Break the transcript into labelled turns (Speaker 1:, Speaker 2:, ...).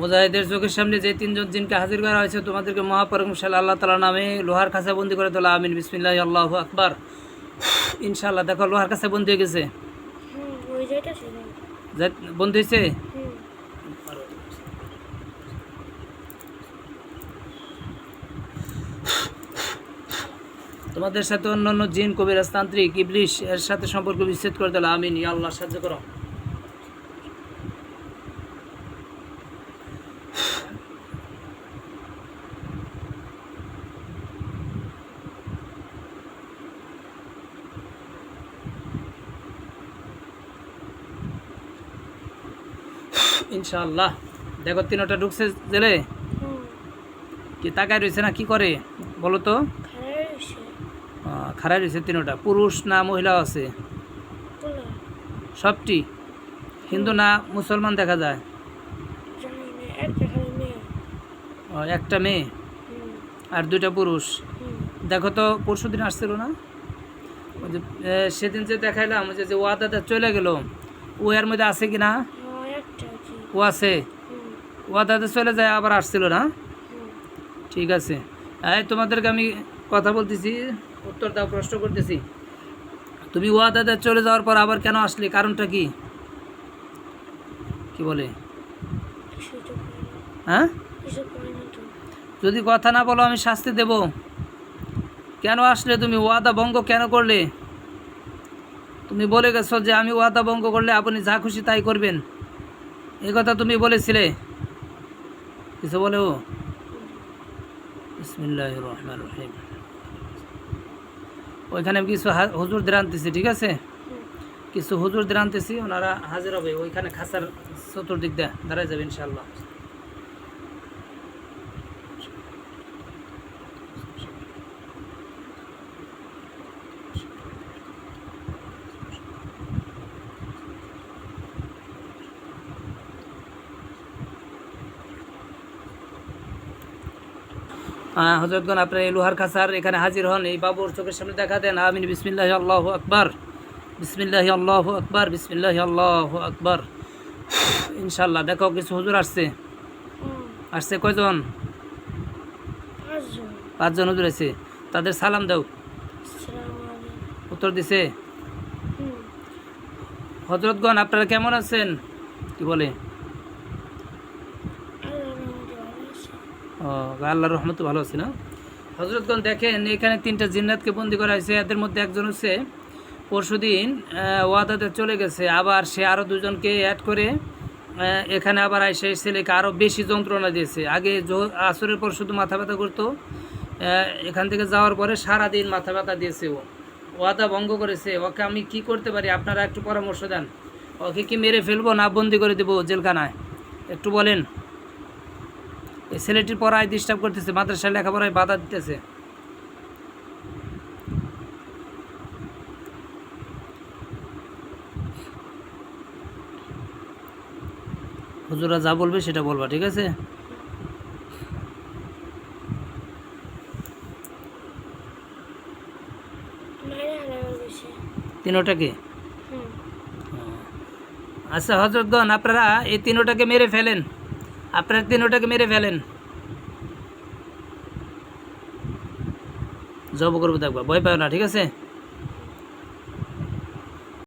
Speaker 1: মুজাহিদের চোখের সামনে যে তিনজন জিনকে হাজির করা হয়েছে তোমাদেরকে মহাপরমশাল আল্লাহ তালা নামে লোহার কাছে বন্দি করে তোলা। আমিন বিসমিল্লাহ আল্লাহ আকবার। ইনশাল্লাহ দেখো লোহার কাছে বন্দি হয়ে গেছে। বন্দি হয়েছে? তোমাদের সাথে অন্য অন্য জিন কবিরাজ তান্ত্রিক ইবলিশ এর সাথে সম্পর্ক বিচ্ছেদ করে দিল আমিন ইয়া আল্লাহ সাহায্য করো। ইনশাআল্লাহ। দেখো তিনটা ঢুকছে জেলে। কি তাকায় রয়েছে না কি করে? বলো তো।
Speaker 2: খারাপ
Speaker 1: খাড়াই রয়েছে তিনটা। পুরুষ না মহিলাও আছে? সবটি? হিন্দু না মুসলমান দেখা যায়?
Speaker 2: একটা মেয়ে।
Speaker 1: আর দুইটা পুরুষ? দেখো তো পরশু দিন আসছিল না? যে সেদিন যে দেখাইলাম যে যে ওয়াদাটা চলে গেল ও এর মধ্যে আছে কি না ও আছে?
Speaker 2: হুম।
Speaker 1: ওয়াদাতে চলে যায় আবার আসছিল না? ঠিক আছে। এই তোমাদেরকে আমি কথা বলতেছি উত্তর দাও প্রশ্ন করতেছি। তুমি ওয়াদাতে চলে যাওয়ার পর আবার কেন আসলে? কারণটা কি? কি বলে? হ্যাঁ? যদি কথা না বলো আমি শাস্তি দেব। কেন আসলে তুমি? ওয়াদা ভঙ্গ কেন করলে? তুমি বলে গেছো যে আমি ওয়াদা ভঙ্গ করলে আপনি যা খুশি তাই করবেন। এই কথা তুমি বলেছিলে? কিছু বলে? ও ওইখানে কিছু হুজুর হুজুরদের আনতেছি, ঠিক আছে? কিছু হুজুরদের আনতেছি, ওনারা হাজির হবে। ওইখানে খাসার চতুর্দিক দেয় দাঁড়ায় যাবে ইনশাল্লাহ হজরতগণ আপনার এই লোহার খাসার এখানে হাজির হন এই বাবুর চোখের সামনে দেখা দেন আমিন বিসমিল্লাহ আল্লাহ আকবার বিসমিল্লাহ আল্লাহ আকবার বিসমিল্লাহ আল্লাহ আকবার। ইনশাল্লাহ দেখো কিছু হুজুর আসছে। আসছে কয়জন?
Speaker 2: পাঁচজন।
Speaker 1: হুজুর আছে। তাদের সালাম দাও। উত্তর দিছে। হজরতগণ আপনারা কেমন আছেন? কি বলে?
Speaker 2: আল্লাহ রহমতে ভালো আছে
Speaker 1: না? হজরতগণ দেখেন এখানে তিনটা জিন্নাতকে বন্দি করা হয়েছে। এদের মধ্যে একজন হচ্ছে পরশুদিন আহ, ওয়াদাতে চলে গেছে। আবার সে আরও দুজনকে অ্যাড করে এখানে আবার এই ছেলেকে আরও বেশি যন্ত্রণা দিয়েছে। আগে আসরের পর শুধু মাথা ব্যথা করতো এখান থেকে যাওয়ার পরে সারাদিন মাথা ব্যথা দিয়েছে ও। ওয়াদা ভঙ্গ করেছে। ওকে আমি কি করতে পারি? আপনারা একটু পরামর্শ দেন। ওকে কি মেরে ফেলব না বন্দি করে দেবো জেলখানায়? একটু বলেন। এই ছেলেটির পড়ায় ডিস্টার্ব করতেছে মাদ্রাসায় লেখাপড়ায় বাধা দিতেছে। হুজুরা যা বলবে সেটা বলবা ঠিক আছে? তিনোটাকে আচ্ছা হজরতগণ আপনারা এই তিনোটাকে মেরে ফেলেন। আপনারা ওটাকে মেরে ফেলেন। জব করব দেখবা ভয় পাও না ঠিক আছে?